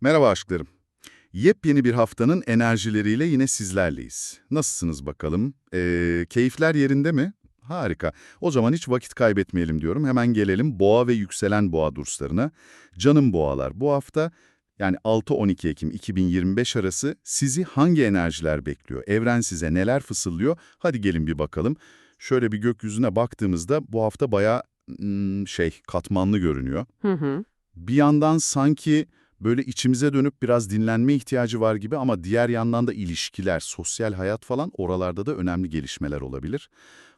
Merhaba aşklarım. Yepyeni bir haftanın enerjileriyle yine sizlerleyiz. Nasılsınız bakalım? Ee, keyifler yerinde mi? Harika. O zaman hiç vakit kaybetmeyelim diyorum. Hemen gelelim boğa ve yükselen boğa durslarına. Canım boğalar bu hafta yani 6-12 Ekim 2025 arası sizi hangi enerjiler bekliyor? Evren size neler fısıldıyor? Hadi gelin bir bakalım. Şöyle bir gökyüzüne baktığımızda bu hafta bayağı şey katmanlı görünüyor. Hı hı. Bir yandan sanki böyle içimize dönüp biraz dinlenme ihtiyacı var gibi ama diğer yandan da ilişkiler, sosyal hayat falan oralarda da önemli gelişmeler olabilir.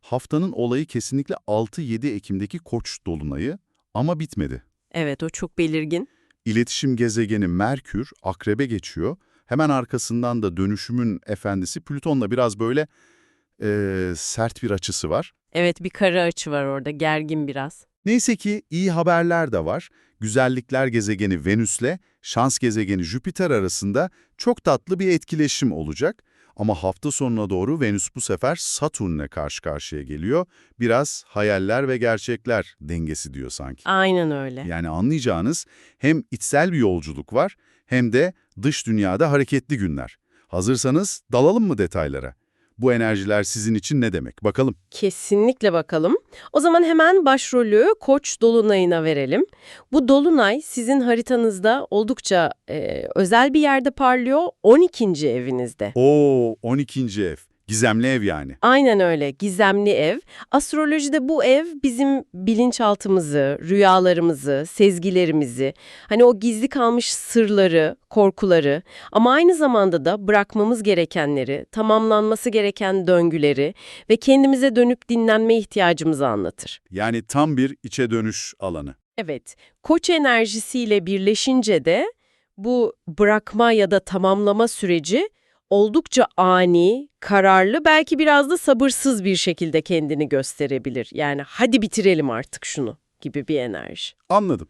Haftanın olayı kesinlikle 6-7 Ekim'deki Koç dolunayı ama bitmedi. Evet o çok belirgin. İletişim gezegeni Merkür Akrebe geçiyor. Hemen arkasından da dönüşümün efendisi Plüton'la biraz böyle eee, sert bir açısı var. Evet bir kara açı var orada gergin biraz. Neyse ki iyi haberler de var. Güzellikler gezegeni Venüs'le şans gezegeni Jüpiter arasında çok tatlı bir etkileşim olacak. Ama hafta sonuna doğru Venüs bu sefer Satürn'le karşı karşıya geliyor. Biraz hayaller ve gerçekler dengesi diyor sanki. Aynen öyle. Yani anlayacağınız hem içsel bir yolculuk var hem de dış dünyada hareketli günler. Hazırsanız dalalım mı detaylara? Bu enerjiler sizin için ne demek? Bakalım. Kesinlikle bakalım. O zaman hemen başrolü Koç dolunayına verelim. Bu dolunay sizin haritanızda oldukça e, özel bir yerde parlıyor. 12. evinizde. Oo 12. ev. Gizemli ev yani. Aynen öyle. Gizemli ev. Astrolojide bu ev bizim bilinçaltımızı, rüyalarımızı, sezgilerimizi, hani o gizli kalmış sırları, korkuları ama aynı zamanda da bırakmamız gerekenleri, tamamlanması gereken döngüleri ve kendimize dönüp dinlenme ihtiyacımızı anlatır. Yani tam bir içe dönüş alanı. Evet, koç enerjisiyle birleşince de bu bırakma ya da tamamlama süreci oldukça ani, kararlı, belki biraz da sabırsız bir şekilde kendini gösterebilir. Yani hadi bitirelim artık şunu gibi bir enerji. Anladım.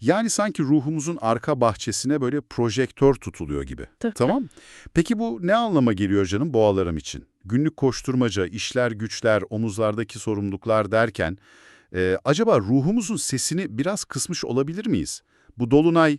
Yani sanki ruhumuzun arka bahçesine böyle projektör tutuluyor gibi. Tabii. Tamam. Peki bu ne anlama geliyor canım boğalarım için? Günlük koşturmaca, işler, güçler, omuzlardaki sorumluluklar derken e, acaba ruhumuzun sesini biraz kısmış olabilir miyiz? Bu dolunay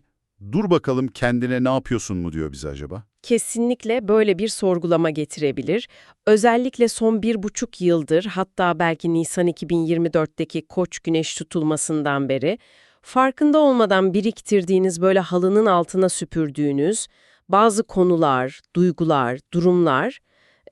dur bakalım kendine ne yapıyorsun mu diyor bize acaba? Kesinlikle böyle bir sorgulama getirebilir. Özellikle son bir buçuk yıldır hatta belki Nisan 2024'teki Koç güneş tutulmasından beri farkında olmadan biriktirdiğiniz böyle halının altına süpürdüğünüz bazı konular, duygular, durumlar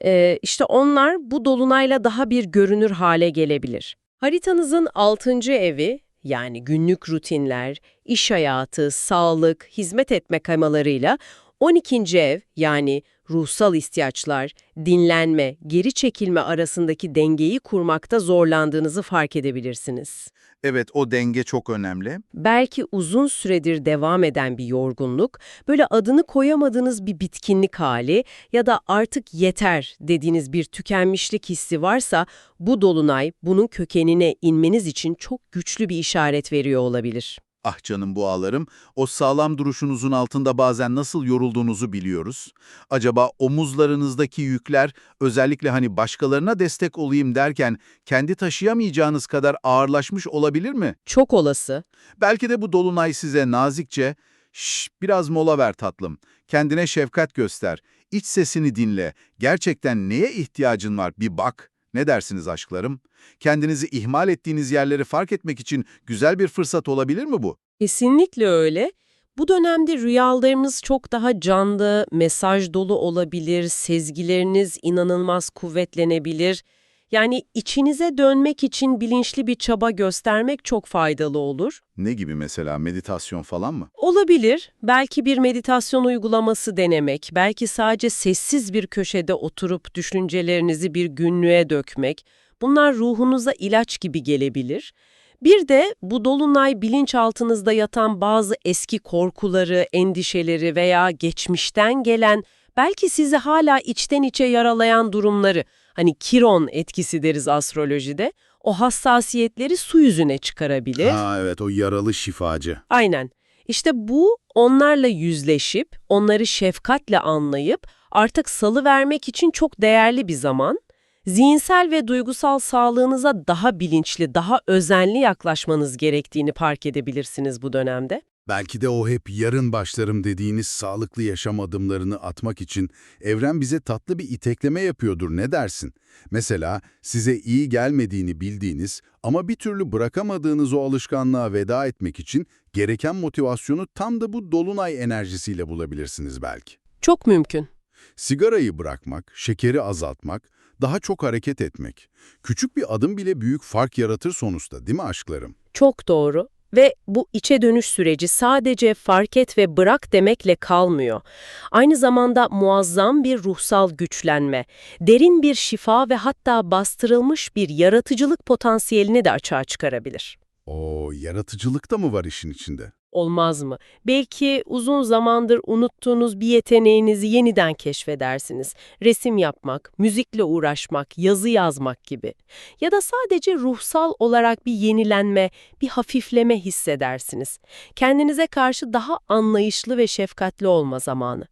e, işte onlar bu dolunayla daha bir görünür hale gelebilir. Haritanızın 6. evi yani günlük rutinler, iş hayatı, sağlık, hizmet etme kaymalarıyla 12. ev yani ruhsal ihtiyaçlar, dinlenme, geri çekilme arasındaki dengeyi kurmakta zorlandığınızı fark edebilirsiniz. Evet o denge çok önemli. Belki uzun süredir devam eden bir yorgunluk, böyle adını koyamadığınız bir bitkinlik hali ya da artık yeter dediğiniz bir tükenmişlik hissi varsa bu dolunay bunun kökenine inmeniz için çok güçlü bir işaret veriyor olabilir. Ah canım boğalarım, o sağlam duruşunuzun altında bazen nasıl yorulduğunuzu biliyoruz. Acaba omuzlarınızdaki yükler özellikle hani başkalarına destek olayım derken kendi taşıyamayacağınız kadar ağırlaşmış olabilir mi? Çok olası. Belki de bu dolunay size nazikçe "Şş, biraz mola ver tatlım, kendine şefkat göster, iç sesini dinle, gerçekten neye ihtiyacın var bir bak." Ne dersiniz aşklarım? Kendinizi ihmal ettiğiniz yerleri fark etmek için güzel bir fırsat olabilir mi bu? Kesinlikle öyle. Bu dönemde rüyalarınız çok daha canlı, mesaj dolu olabilir, sezgileriniz inanılmaz kuvvetlenebilir. Yani içinize dönmek için bilinçli bir çaba göstermek çok faydalı olur. Ne gibi mesela meditasyon falan mı? Olabilir. Belki bir meditasyon uygulaması denemek, belki sadece sessiz bir köşede oturup düşüncelerinizi bir günlüğe dökmek. Bunlar ruhunuza ilaç gibi gelebilir. Bir de bu dolunay bilinçaltınızda yatan bazı eski korkuları, endişeleri veya geçmişten gelen, belki sizi hala içten içe yaralayan durumları, hani kiron etkisi deriz astrolojide, o hassasiyetleri su yüzüne çıkarabilir. Ha evet o yaralı şifacı. Aynen. İşte bu onlarla yüzleşip, onları şefkatle anlayıp artık salı vermek için çok değerli bir zaman. Zihinsel ve duygusal sağlığınıza daha bilinçli, daha özenli yaklaşmanız gerektiğini fark edebilirsiniz bu dönemde. Belki de o hep yarın başlarım dediğiniz sağlıklı yaşam adımlarını atmak için evren bize tatlı bir itekleme yapıyordur ne dersin? Mesela size iyi gelmediğini bildiğiniz ama bir türlü bırakamadığınız o alışkanlığa veda etmek için gereken motivasyonu tam da bu dolunay enerjisiyle bulabilirsiniz belki. Çok mümkün. Sigarayı bırakmak, şekeri azaltmak, daha çok hareket etmek. Küçük bir adım bile büyük fark yaratır sonuçta değil mi aşklarım? Çok doğru. Ve bu içe dönüş süreci sadece fark et ve bırak demekle kalmıyor. Aynı zamanda muazzam bir ruhsal güçlenme, derin bir şifa ve hatta bastırılmış bir yaratıcılık potansiyelini de açığa çıkarabilir. O yaratıcılık da mı var işin içinde? Olmaz mı? Belki uzun zamandır unuttuğunuz bir yeteneğinizi yeniden keşfedersiniz. Resim yapmak, müzikle uğraşmak, yazı yazmak gibi. Ya da sadece ruhsal olarak bir yenilenme, bir hafifleme hissedersiniz. Kendinize karşı daha anlayışlı ve şefkatli olma zamanı.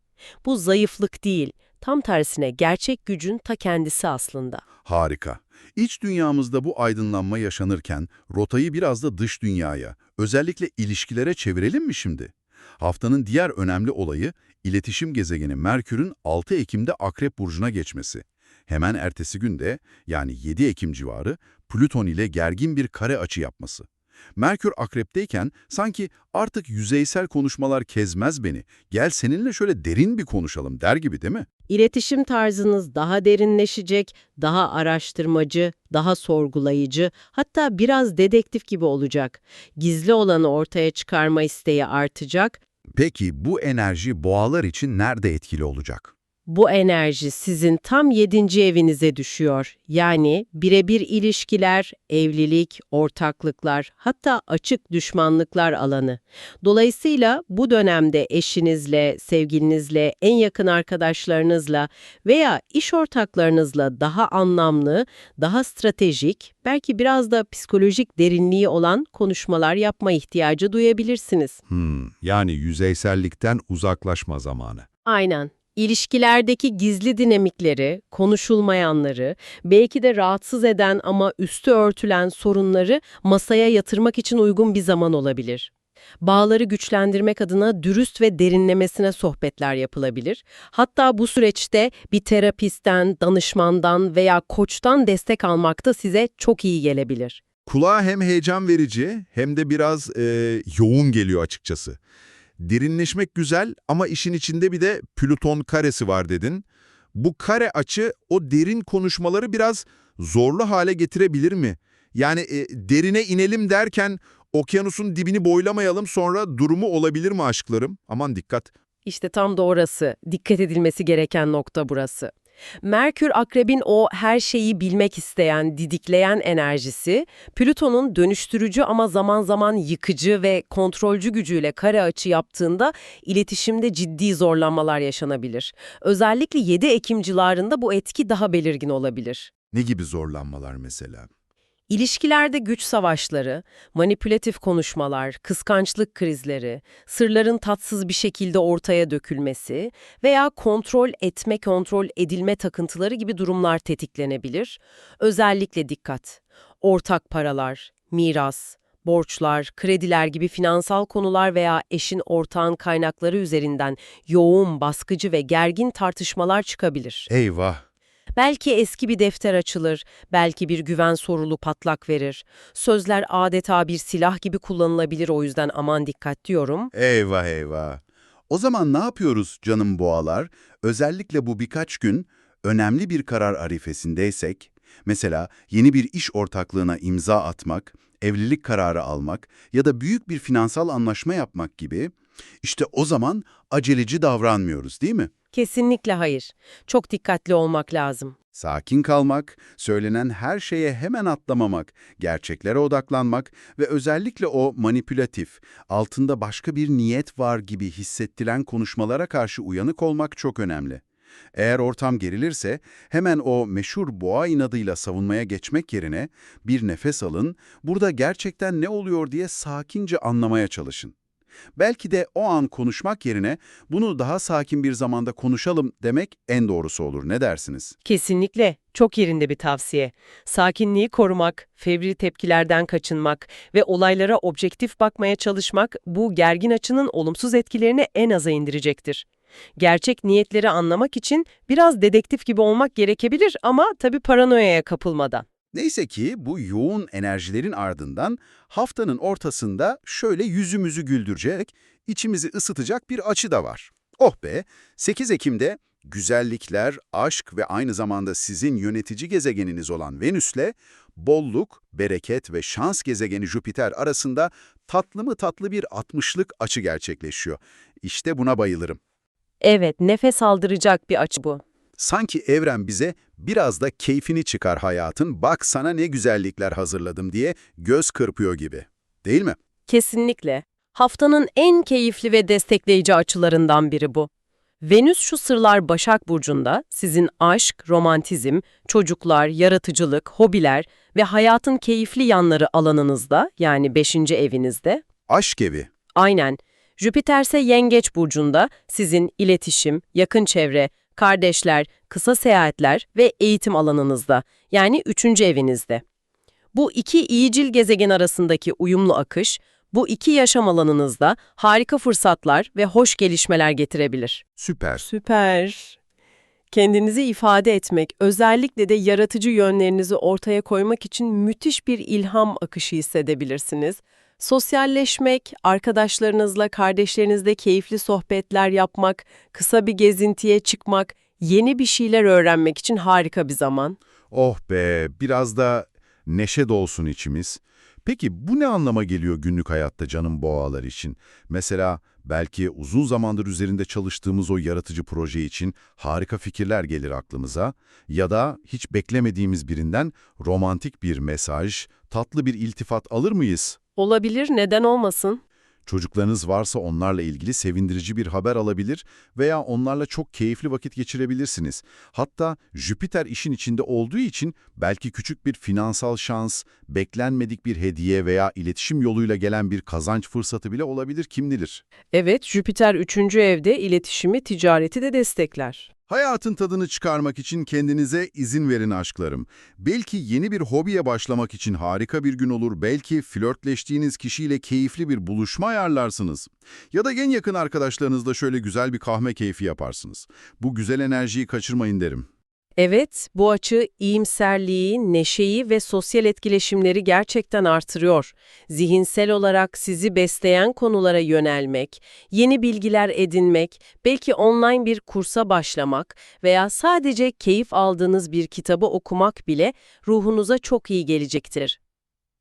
Bu zayıflık değil, tam tersine gerçek gücün ta kendisi aslında. Harika. İç dünyamızda bu aydınlanma yaşanırken rotayı biraz da dış dünyaya, özellikle ilişkilere çevirelim mi şimdi? Haftanın diğer önemli olayı iletişim gezegeni Merkür'ün 6 Ekim'de Akrep Burcu'na geçmesi. Hemen ertesi günde yani 7 Ekim civarı Plüton ile gergin bir kare açı yapması. Merkür Akrep'teyken sanki artık yüzeysel konuşmalar kezmez beni, gel seninle şöyle derin bir konuşalım der gibi değil mi? İletişim tarzınız daha derinleşecek, daha araştırmacı, daha sorgulayıcı, hatta biraz dedektif gibi olacak. Gizli olanı ortaya çıkarma isteği artacak. Peki bu enerji boğalar için nerede etkili olacak? Bu enerji sizin tam yedinci evinize düşüyor. Yani birebir ilişkiler, evlilik, ortaklıklar, hatta açık düşmanlıklar alanı. Dolayısıyla bu dönemde eşinizle, sevgilinizle, en yakın arkadaşlarınızla veya iş ortaklarınızla daha anlamlı, daha stratejik, belki biraz da psikolojik derinliği olan konuşmalar yapma ihtiyacı duyabilirsiniz. Hmm, yani yüzeysellikten uzaklaşma zamanı. Aynen. İlişkilerdeki gizli dinamikleri, konuşulmayanları, belki de rahatsız eden ama üstü örtülen sorunları masaya yatırmak için uygun bir zaman olabilir. Bağları güçlendirmek adına dürüst ve derinlemesine sohbetler yapılabilir. Hatta bu süreçte bir terapistten, danışmandan veya koçtan destek almak da size çok iyi gelebilir. Kulağa hem heyecan verici hem de biraz e, yoğun geliyor açıkçası. Derinleşmek güzel ama işin içinde bir de Plüton karesi var dedin. Bu kare açı o derin konuşmaları biraz zorlu hale getirebilir mi? Yani e, derine inelim derken okyanusun dibini boylamayalım sonra durumu olabilir mi aşklarım? Aman dikkat. İşte tam da orası, dikkat edilmesi gereken nokta burası. Merkür Akrebin o her şeyi bilmek isteyen, didikleyen enerjisi, Plüton'un dönüştürücü ama zaman zaman yıkıcı ve kontrolcü gücüyle kare açı yaptığında iletişimde ciddi zorlanmalar yaşanabilir. Özellikle 7 Ekim civarında bu etki daha belirgin olabilir. Ne gibi zorlanmalar mesela? İlişkilerde güç savaşları, manipülatif konuşmalar, kıskançlık krizleri, sırların tatsız bir şekilde ortaya dökülmesi veya kontrol etme, kontrol edilme takıntıları gibi durumlar tetiklenebilir. Özellikle dikkat. Ortak paralar, miras, borçlar, krediler gibi finansal konular veya eşin ortağın kaynakları üzerinden yoğun, baskıcı ve gergin tartışmalar çıkabilir. Eyvah! Belki eski bir defter açılır, belki bir güven sorulu patlak verir. Sözler adeta bir silah gibi kullanılabilir o yüzden aman dikkat diyorum. Eyvah eyvah. O zaman ne yapıyoruz canım boğalar? Özellikle bu birkaç gün önemli bir karar arifesindeysek, mesela yeni bir iş ortaklığına imza atmak, evlilik kararı almak ya da büyük bir finansal anlaşma yapmak gibi, işte o zaman aceleci davranmıyoruz değil mi? Kesinlikle hayır. Çok dikkatli olmak lazım. Sakin kalmak, söylenen her şeye hemen atlamamak, gerçeklere odaklanmak ve özellikle o manipülatif, altında başka bir niyet var gibi hissettiren konuşmalara karşı uyanık olmak çok önemli. Eğer ortam gerilirse hemen o meşhur boğa inadıyla savunmaya geçmek yerine bir nefes alın, burada gerçekten ne oluyor diye sakince anlamaya çalışın. Belki de o an konuşmak yerine bunu daha sakin bir zamanda konuşalım demek en doğrusu olur. Ne dersiniz? Kesinlikle. Çok yerinde bir tavsiye. Sakinliği korumak, fevri tepkilerden kaçınmak ve olaylara objektif bakmaya çalışmak bu gergin açının olumsuz etkilerini en aza indirecektir. Gerçek niyetleri anlamak için biraz dedektif gibi olmak gerekebilir ama tabii paranoyaya kapılmadan. Neyse ki bu yoğun enerjilerin ardından haftanın ortasında şöyle yüzümüzü güldürecek, içimizi ısıtacak bir açı da var. Oh be! 8 Ekim'de güzellikler, aşk ve aynı zamanda sizin yönetici gezegeniniz olan Venüs'le bolluk, bereket ve şans gezegeni Jüpiter arasında tatlı mı tatlı bir 60'lık açı gerçekleşiyor. İşte buna bayılırım. Evet, nefes aldıracak bir açı bu. Sanki evren bize biraz da keyfini çıkar hayatın, bak sana ne güzellikler hazırladım diye göz kırpıyor gibi. Değil mi? Kesinlikle. Haftanın en keyifli ve destekleyici açılarından biri bu. Venüs şu sırlar Başak Burcu'nda sizin aşk, romantizm, çocuklar, yaratıcılık, hobiler ve hayatın keyifli yanları alanınızda yani 5. evinizde. Aşk evi. Aynen. Jüpiter ise Yengeç Burcu'nda sizin iletişim, yakın çevre, kardeşler, kısa seyahatler ve eğitim alanınızda yani 3. evinizde. Bu iki iyicil gezegen arasındaki uyumlu akış, bu iki yaşam alanınızda harika fırsatlar ve hoş gelişmeler getirebilir. Süper. Süper. Kendinizi ifade etmek, özellikle de yaratıcı yönlerinizi ortaya koymak için müthiş bir ilham akışı hissedebilirsiniz. Sosyalleşmek, arkadaşlarınızla, kardeşlerinizle keyifli sohbetler yapmak, kısa bir gezintiye çıkmak, yeni bir şeyler öğrenmek için harika bir zaman. Oh be, biraz da neşe dolsun içimiz. Peki bu ne anlama geliyor günlük hayatta canım boğalar için? Mesela belki uzun zamandır üzerinde çalıştığımız o yaratıcı proje için harika fikirler gelir aklımıza ya da hiç beklemediğimiz birinden romantik bir mesaj, tatlı bir iltifat alır mıyız? Olabilir, neden olmasın? Çocuklarınız varsa onlarla ilgili sevindirici bir haber alabilir veya onlarla çok keyifli vakit geçirebilirsiniz. Hatta Jüpiter işin içinde olduğu için belki küçük bir finansal şans, beklenmedik bir hediye veya iletişim yoluyla gelen bir kazanç fırsatı bile olabilir kim bilir. Evet, Jüpiter 3. evde iletişimi, ticareti de destekler. Hayatın tadını çıkarmak için kendinize izin verin aşklarım. Belki yeni bir hobiye başlamak için harika bir gün olur, belki flörtleştiğiniz kişiyle keyifli bir buluşma ayarlarsınız. Ya da en yakın arkadaşlarınızla şöyle güzel bir kahve keyfi yaparsınız. Bu güzel enerjiyi kaçırmayın derim. Evet, bu açı iyimserliği, neşeyi ve sosyal etkileşimleri gerçekten artırıyor. Zihinsel olarak sizi besleyen konulara yönelmek, yeni bilgiler edinmek, belki online bir kursa başlamak veya sadece keyif aldığınız bir kitabı okumak bile ruhunuza çok iyi gelecektir.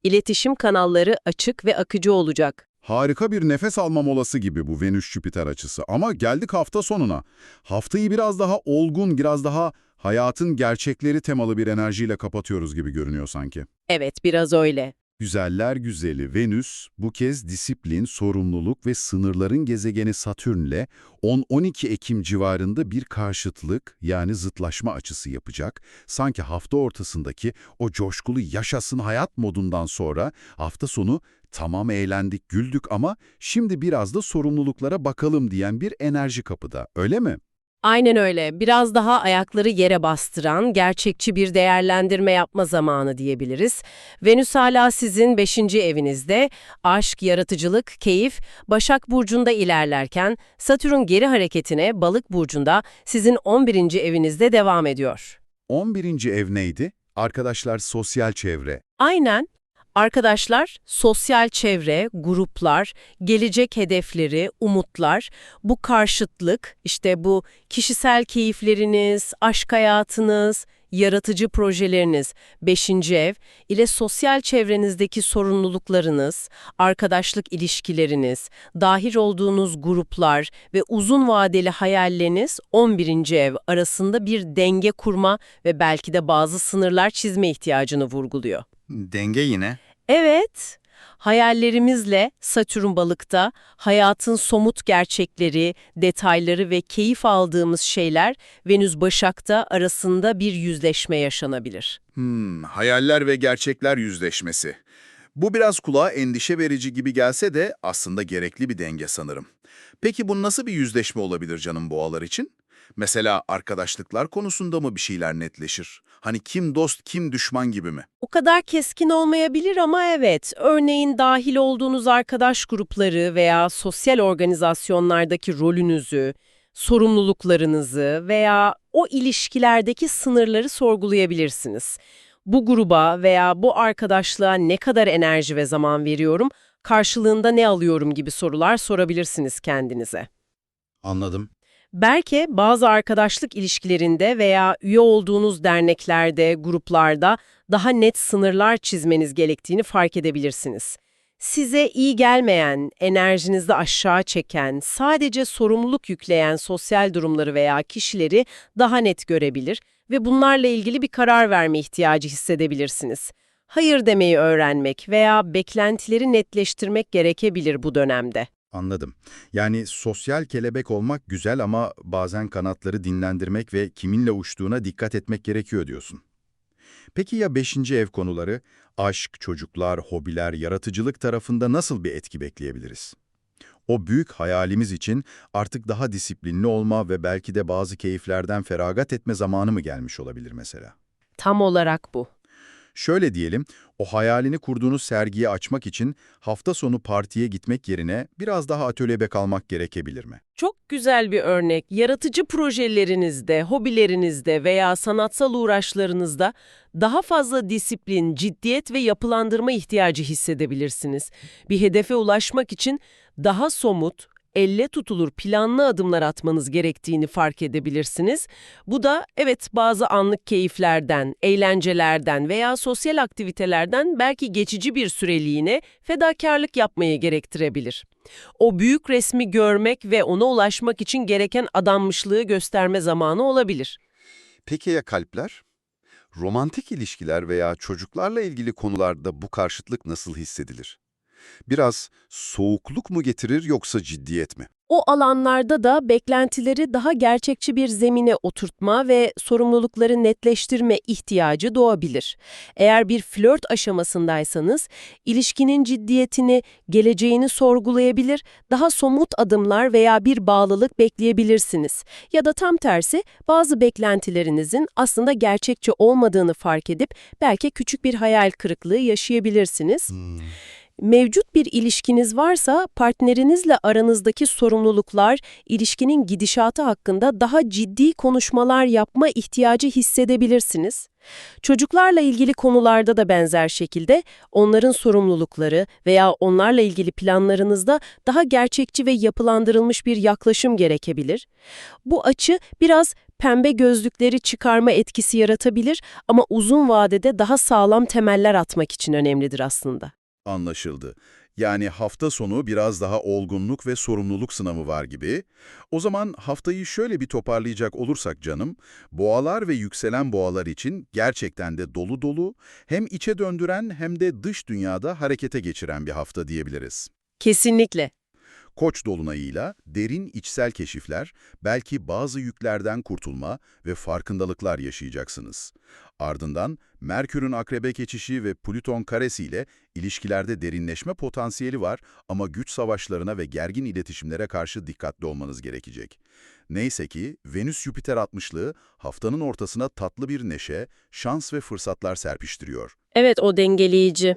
İletişim kanalları açık ve akıcı olacak. Harika bir nefes alma molası gibi bu Venüs-Jüpiter açısı ama geldik hafta sonuna. Haftayı biraz daha olgun, biraz daha hayatın gerçekleri temalı bir enerjiyle kapatıyoruz gibi görünüyor sanki. Evet, biraz öyle. Güzeller güzeli Venüs bu kez disiplin, sorumluluk ve sınırların gezegeni Satürn'le 10-12 Ekim civarında bir karşıtlık yani zıtlaşma açısı yapacak. Sanki hafta ortasındaki o coşkulu yaşasın hayat modundan sonra hafta sonu tamam eğlendik, güldük ama şimdi biraz da sorumluluklara bakalım diyen bir enerji kapıda, öyle mi? Aynen öyle. Biraz daha ayakları yere bastıran, gerçekçi bir değerlendirme yapma zamanı diyebiliriz. Venüs hala sizin 5. evinizde, aşk, yaratıcılık, keyif, Başak Burcu'nda ilerlerken, Satürn geri hareketine Balık Burcu'nda sizin 11. evinizde devam ediyor. 11. ev neydi? Arkadaşlar sosyal çevre. Aynen. Arkadaşlar, sosyal çevre, gruplar, gelecek hedefleri, umutlar, bu karşıtlık, işte bu kişisel keyifleriniz, aşk hayatınız, yaratıcı projeleriniz, 5. ev ile sosyal çevrenizdeki sorumluluklarınız, arkadaşlık ilişkileriniz, dahil olduğunuz gruplar ve uzun vadeli hayalleriniz 11. ev arasında bir denge kurma ve belki de bazı sınırlar çizme ihtiyacını vurguluyor. Denge yine. Evet, hayallerimizle Satürn balıkta hayatın somut gerçekleri, detayları ve keyif aldığımız şeyler Venüs Başak'ta arasında bir yüzleşme yaşanabilir. Hmm, hayaller ve gerçekler yüzleşmesi. Bu biraz kulağa endişe verici gibi gelse de aslında gerekli bir denge sanırım. Peki bu nasıl bir yüzleşme olabilir canım boğalar için? Mesela arkadaşlıklar konusunda mı bir şeyler netleşir? Hani kim dost kim düşman gibi mi? O kadar keskin olmayabilir ama evet, örneğin dahil olduğunuz arkadaş grupları veya sosyal organizasyonlardaki rolünüzü, sorumluluklarınızı veya o ilişkilerdeki sınırları sorgulayabilirsiniz. Bu gruba veya bu arkadaşlığa ne kadar enerji ve zaman veriyorum, karşılığında ne alıyorum gibi sorular sorabilirsiniz kendinize. Anladım. Belki bazı arkadaşlık ilişkilerinde veya üye olduğunuz derneklerde, gruplarda daha net sınırlar çizmeniz gerektiğini fark edebilirsiniz. Size iyi gelmeyen, enerjinizi aşağı çeken, sadece sorumluluk yükleyen sosyal durumları veya kişileri daha net görebilir ve bunlarla ilgili bir karar verme ihtiyacı hissedebilirsiniz. Hayır demeyi öğrenmek veya beklentileri netleştirmek gerekebilir bu dönemde. Anladım. Yani sosyal kelebek olmak güzel ama bazen kanatları dinlendirmek ve kiminle uçtuğuna dikkat etmek gerekiyor diyorsun. Peki ya beşinci ev konuları, aşk, çocuklar, hobiler, yaratıcılık tarafında nasıl bir etki bekleyebiliriz? O büyük hayalimiz için artık daha disiplinli olma ve belki de bazı keyiflerden feragat etme zamanı mı gelmiş olabilir mesela? Tam olarak bu. Şöyle diyelim, o hayalini kurduğunuz sergiyi açmak için hafta sonu partiye gitmek yerine biraz daha atölyede kalmak gerekebilir mi? Çok güzel bir örnek. Yaratıcı projelerinizde, hobilerinizde veya sanatsal uğraşlarınızda daha fazla disiplin, ciddiyet ve yapılandırma ihtiyacı hissedebilirsiniz. Bir hedefe ulaşmak için daha somut, elle tutulur planlı adımlar atmanız gerektiğini fark edebilirsiniz. Bu da evet bazı anlık keyiflerden, eğlencelerden veya sosyal aktivitelerden belki geçici bir süreliğine fedakarlık yapmayı gerektirebilir. O büyük resmi görmek ve ona ulaşmak için gereken adanmışlığı gösterme zamanı olabilir. Peki ya kalpler? Romantik ilişkiler veya çocuklarla ilgili konularda bu karşıtlık nasıl hissedilir? Biraz soğukluk mu getirir yoksa ciddiyet mi? O alanlarda da beklentileri daha gerçekçi bir zemine oturtma ve sorumlulukları netleştirme ihtiyacı doğabilir. Eğer bir flört aşamasındaysanız, ilişkinin ciddiyetini, geleceğini sorgulayabilir, daha somut adımlar veya bir bağlılık bekleyebilirsiniz. Ya da tam tersi, bazı beklentilerinizin aslında gerçekçi olmadığını fark edip belki küçük bir hayal kırıklığı yaşayabilirsiniz. Mevcut bir ilişkiniz varsa partnerinizle aranızdaki sorumluluklar, ilişkinin gidişatı hakkında daha ciddi konuşmalar yapma ihtiyacı hissedebilirsiniz. Çocuklarla ilgili konularda da benzer şekilde onların sorumlulukları veya onlarla ilgili planlarınızda daha gerçekçi ve yapılandırılmış bir yaklaşım gerekebilir. Bu açı biraz pembe gözlükleri çıkarma etkisi yaratabilir ama uzun vadede daha sağlam temeller atmak için önemlidir aslında. Anlaşıldı. Yani hafta sonu biraz daha olgunluk ve sorumluluk sınavı var gibi. O zaman haftayı şöyle bir toparlayacak olursak canım, boğalar ve yükselen boğalar için gerçekten de dolu dolu, hem içe döndüren hem de dış dünyada harekete geçiren bir hafta diyebiliriz. Kesinlikle. Koç dolunayıyla derin içsel keşifler, belki bazı yüklerden kurtulma ve farkındalıklar yaşayacaksınız. Ardından Merkür'ün akrebe geçişi ve Plüton karesiyle ilişkilerde derinleşme potansiyeli var ama güç savaşlarına ve gergin iletişimlere karşı dikkatli olmanız gerekecek. Neyse ki Venüs-Jüpiter 60'lığı haftanın ortasına tatlı bir neşe, şans ve fırsatlar serpiştiriyor. Evet o dengeleyici.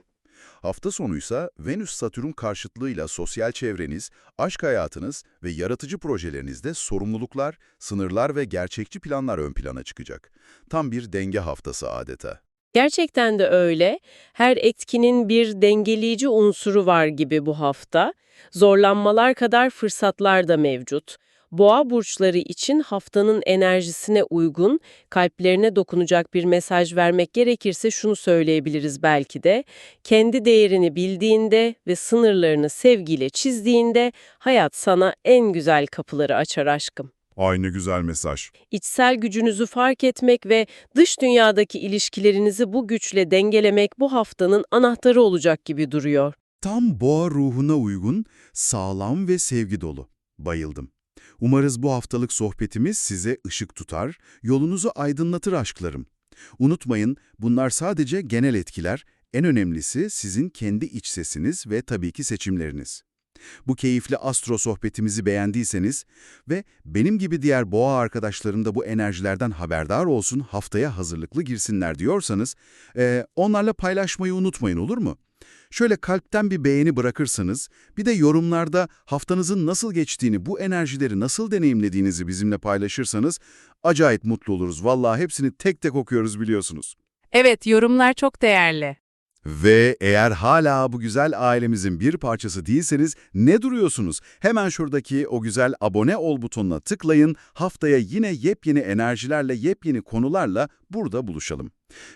Hafta sonuysa Venüs-Satürn karşıtlığıyla sosyal çevreniz, aşk hayatınız ve yaratıcı projelerinizde sorumluluklar, sınırlar ve gerçekçi planlar ön plana çıkacak. Tam bir denge haftası adeta. Gerçekten de öyle. Her etkinin bir dengeleyici unsuru var gibi bu hafta. Zorlanmalar kadar fırsatlar da mevcut. Boğa burçları için haftanın enerjisine uygun, kalplerine dokunacak bir mesaj vermek gerekirse şunu söyleyebiliriz belki de. Kendi değerini bildiğinde ve sınırlarını sevgiyle çizdiğinde hayat sana en güzel kapıları açar aşkım. Aynı güzel mesaj. İçsel gücünüzü fark etmek ve dış dünyadaki ilişkilerinizi bu güçle dengelemek bu haftanın anahtarı olacak gibi duruyor. Tam boğa ruhuna uygun, sağlam ve sevgi dolu. Bayıldım. Umarız bu haftalık sohbetimiz size ışık tutar, yolunuzu aydınlatır aşklarım. Unutmayın, bunlar sadece genel etkiler, En önemlisi sizin kendi iç sesiniz ve tabii ki seçimleriniz. Bu keyifli astro sohbetimizi beğendiyseniz ve benim gibi diğer boğa arkadaşlarım da bu enerjilerden haberdar olsun, haftaya hazırlıklı girsinler diyorsanız, eee, onlarla paylaşmayı unutmayın olur mu? Şöyle kalpten bir beğeni bırakırsanız, bir de yorumlarda haftanızın nasıl geçtiğini, bu enerjileri nasıl deneyimlediğinizi bizimle paylaşırsanız, acayip mutlu oluruz. Vallahi hepsini tek tek okuyoruz biliyorsunuz. Evet, yorumlar çok değerli. Ve eğer hala bu güzel ailemizin bir parçası değilseniz ne duruyorsunuz? Hemen şuradaki o güzel abone ol butonuna tıklayın. Haftaya yine yepyeni enerjilerle, yepyeni konularla burada buluşalım.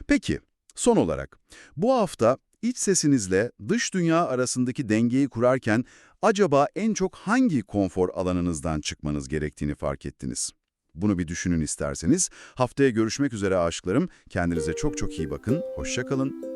Peki, son olarak bu hafta iç sesinizle dış dünya arasındaki dengeyi kurarken acaba en çok hangi konfor alanınızdan çıkmanız gerektiğini fark ettiniz? Bunu bir düşünün isterseniz. Haftaya görüşmek üzere aşklarım. Kendinize çok çok iyi bakın. Hoşça kalın.